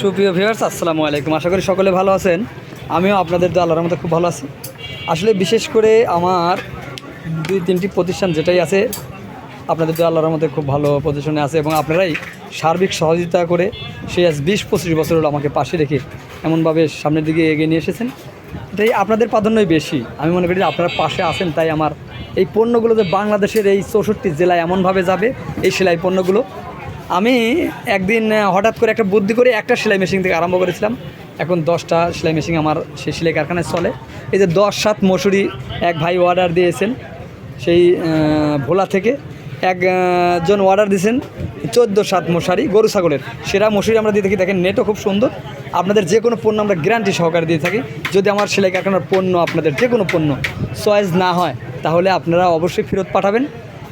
সুপ্রিয় ভিউয়ার্স, আসসালামু আলাইকুম। আশা করি সকলে ভালো আছেন। আমিও আপনাদের তো আল্লাহর মতো খুব ভালো আছি। আসলে বিশেষ করে আমার দুই, তিনটি প্রতিষ্ঠান যেটাই আছে, আপনাদের তো আল্লাহর মধ্যে খুব ভালো পজিশনে আছে এবং আপনারাই সার্বিক সহযোগিতা করে সেই আজ বিশ, পঁচিশ বছর হলো আমাকে পাশে রেখে এমনভাবে সামনের দিকে এগিয়ে নিয়ে এসেছেন। এটাই আপনাদের প্রাধান্যই বেশি। আমি মনে করি আপনারা পাশে আছেন, তাই আমার এই পণ্যগুলো যে বাংলাদেশের এই চৌষট্টি জেলায় এমনভাবে যাবে, এই সেলাই পণ্যগুলো আমি একদিন হঠাৎ করে একটা বুদ্ধি করে একটা সেলাই মেশিন থেকে আরম্ভ করেছিলাম। এখন দশটা সেলাই মেশিন আমার সেই সেলাই কারখানায় চলে। এই যে দশ, সাত মসুরি এক ভাই অর্ডার দিয়েছেন, সেই ভোলা থেকে। একজন অর্ডার দিয়েছেন চোদ্দ, সাত মশারি গরু ছাগলের। সেরা মশুরি আমরা দিয়ে থাকি। দেখেন নেটও খুব সুন্দর। আপনাদের যে কোনো পণ্য আমরা গ্যারান্টি সহকারে দিয়ে থাকি। যদি আমার সেলাই কারখানার পণ্য আপনাদের যে কোনো পণ্য চয়েস না হয়, তাহলে আপনারা অবশ্যই ফেরত পাঠাবেন।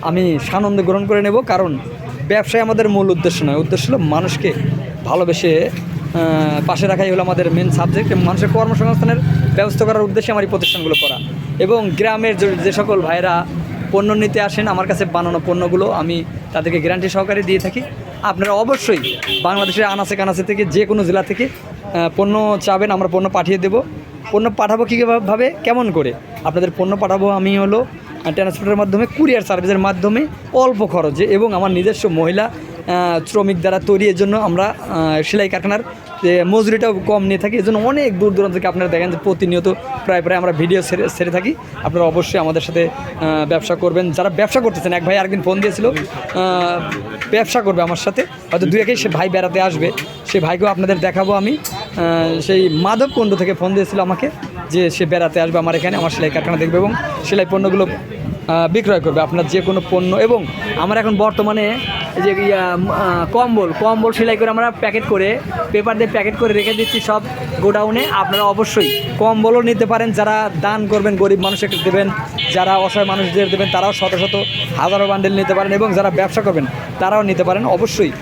আমি সানন্দে গ্রহণ করে নেব। কারণ ব্যবসায় আমাদের মূল উদ্দেশ্য নয়। উদ্দেশ্য হলো মানুষকে ভালোবেসে পাশে রাখাই হলো আমাদের মেন সাবজেক্ট এবং মানুষের কর্মসংস্থানের ব্যবস্থা করার উদ্দেশ্যে আমার এই প্রতিষ্ঠানগুলো করা। এবং গ্রামের যে- সকল ভাইরা পণ্য নিতে আসেন, আমার কাছে বানানো পণ্যগুলো আমি তাদেরকে গ্যারান্টি সহকারে দিয়ে থাকি। আপনারা অবশ্যই বাংলাদেশের আনাচে কানাচে থেকে যে কোনো জেলা থেকে পণ্য চাবেন, আমরা পণ্য পাঠিয়ে দেব। পণ্য পাঠাবো কীভাবে কেমন করে? আপনাদের পণ্য পাঠাবো আমি হলো ট্রান্সপোর্টের মাধ্যমে কুরিয়ার সার্ভিসের মাধ্যমে অল্প খরচে এবং আমার নিজস্ব মহিলা শ্রমিক দ্বারা তৈরি এর জন্য আমরা সেলাই কারখানার মজুরিটাও কম নিয়ে থাকি। এজন্য অনেক দূর দূরান্ত থেকে আপনারা দেখেন যে প্রতিনিয়ত প্রায় প্রায় আমরা ভিডিও সেরে সেরে থাকি। আপনারা অবশ্যই আমাদের সাথে ব্যবসা করবেন। যারা ব্যবসা করতেছেন, এক ভাই আরেকদিন ফোন দিয়েছিল ব্যবসা করবে আমার সাথে। হয়তো দু একেই সে ভাই বেড়াতে আসবে। সে ভাইকেও আপনাদের দেখাবো আমি। সেই মাধবকুণ্ড থেকে ফোন দিয়েছিল আমাকে যে সে বেড়াতে আসবে আমার এখানে, আমার সেলাই কারখানা দেখবে এবং সেলাই পণ্যগুলো বিক্রয় করবে আপনার যে কোনো পণ্য এবং আমার এখন বর্তমানে যে কম্বল কম্বল সেলাই করে আমরা প্যাকেট করে পেপার দিয়ে প্যাকেট করে রেখে দিচ্ছি সব গোডাউনে। আপনারা অবশ্যই কম্বলও নিতে পারেন, যারা দান করবেন, গরিব মানুষকে দেবেন, যারা অসহায় মানুষদের দেবেন, তারাও শত শত হাজারো বান্ডেল নিতে পারেন এবং যারা ব্যবসা করবেন, তারাও নিতে পারেন। অবশ্যই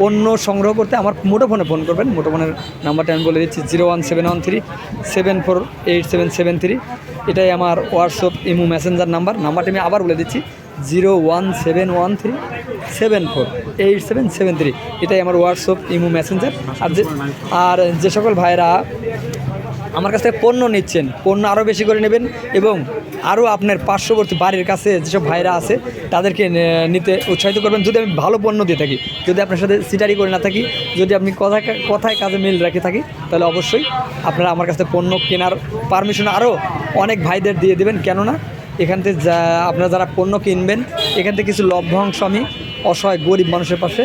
পণ্য সংগ্রহ করতে আমার মুঠোফোনে ফোন করবেন। মুঠোফোনের নাম্বারটা আমি বলে দিচ্ছি, zero one seven one three seven four eight seven seven three. এটাই আমার হোয়াটসঅ্যাপ ইমো মেসেঞ্জার নাম্বার নাম্বারটি আমি আবার বলে দিচ্ছি zero one seven one three, seven four, eight seven seven three. এটাই আমার হোয়াটসঅ্যাপ ইমো মেসেঞ্জার আর যে আর যে সকল ভাইরা আমার কাছ থেকে পণ্য নিচ্ছেন, পণ্য আরও বেশি করে নেবেন এবং আরও আপনার পার্শ্ববর্তী বাড়ির কাছে যেসব ভাইরা আছে, তাদেরকে নিতে উৎসাহিত করবেন। যদি আমি ভালো পণ্য দিয়ে থাকি, যদি আপনার সাথে সিটারি করে না থাকি, যদি আপনি কথায় কথায় কাজে মিল রেখে থাকি, তাহলে অবশ্যই আপনারা আমার কাছ থেকে পণ্য কেনার পারমিশন আরও অনেক ভাইদের দিয়ে দেবেন। কেননা এখান থেকে যা, আপনারা যারা পণ্য কিনবেন, এখান থেকে কিছু লভ্যাংশ আমি অসহায় গরিব মানুষের পাশে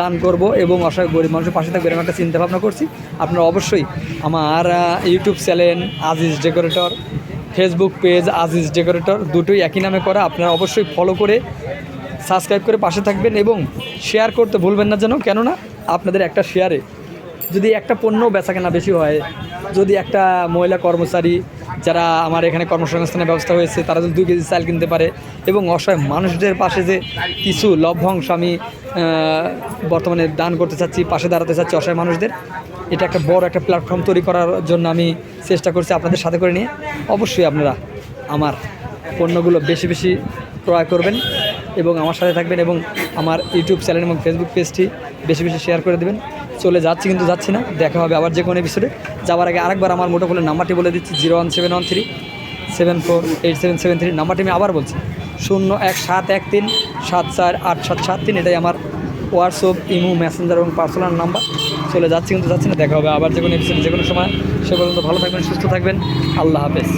দান করব এবং অসহায় গরিব মানুষের পাশে থাকবে এরকম একটা চিন্তা ভাবনা করছি। আপনারা অবশ্যই আমার YouTube channel Aziz decorator Facebook page Aziz decorator দুটোই একই নামে করা। আপনারা অবশ্যই ফলো করে সাবস্ক্রাইব করে পাশে থাকবেন এবং শেয়ার করতে ভুলবেন না যেন। কেননা আপনাদের একটা শেয়ারে যদি একটা পণ্য বেচা কেনা বেশি হয়, যদি একটা মহিলা কর্মচারী যারা আমার এখানে কর্মসংস্থানের ব্যবস্থা হয়েছে, তারা যদি দুই কেজি চাল কিনতে পারে এবং অসহায় মানুষদের পাশে যে কিছু লভ্যাংশ আমি বর্তমানে দান করতে চাচ্ছি, পাশে দাঁড়াতে চাচ্ছি অসহায় মানুষদের, এটা একটা বড় একটা প্ল্যাটফর্ম তৈরি করার জন্য আমি চেষ্টা করছি আপনাদের সাথে করে নিয়ে। অবশ্যই আপনারা আমার পণ্যগুলো বেশি বেশি ক্রয় করবেন। এবং আমার সাথে থাকবেন এবং আমার ইউটিউব চ্যানেল এবং ফেসবুক পেজটি বেশি বেশি শেয়ার করে দেবেন। চলে যাচ্ছি কিন্তু যাচ্ছি না, দেখা হবে আবার যে কোনো এপিসোডে যাওয়ার আগে আরেকবার আমার মুঠোফোনের নাম্বারটি বলে দিচ্ছি, zero one seven one three seven four eight seven seven three. নাম্বারটি আমি আবার বলছি, শূন্য এক সাত এক তিন সাত চার আট সাত সাত তিন। এটাই আমার হোয়াটসঅ্যাপ ইমো মেসেঞ্জার এবং পার্সোনাল নাম্বার চলে যাচ্ছি কিন্তু যাচ্ছি না, দেখা হবে আবার যে কোনো এপিসোডে যে কোনো সময়। সে পর্যন্ত ভালো থাকবেন, সুস্থ থাকবেন। আল্লাহ হাফেজ।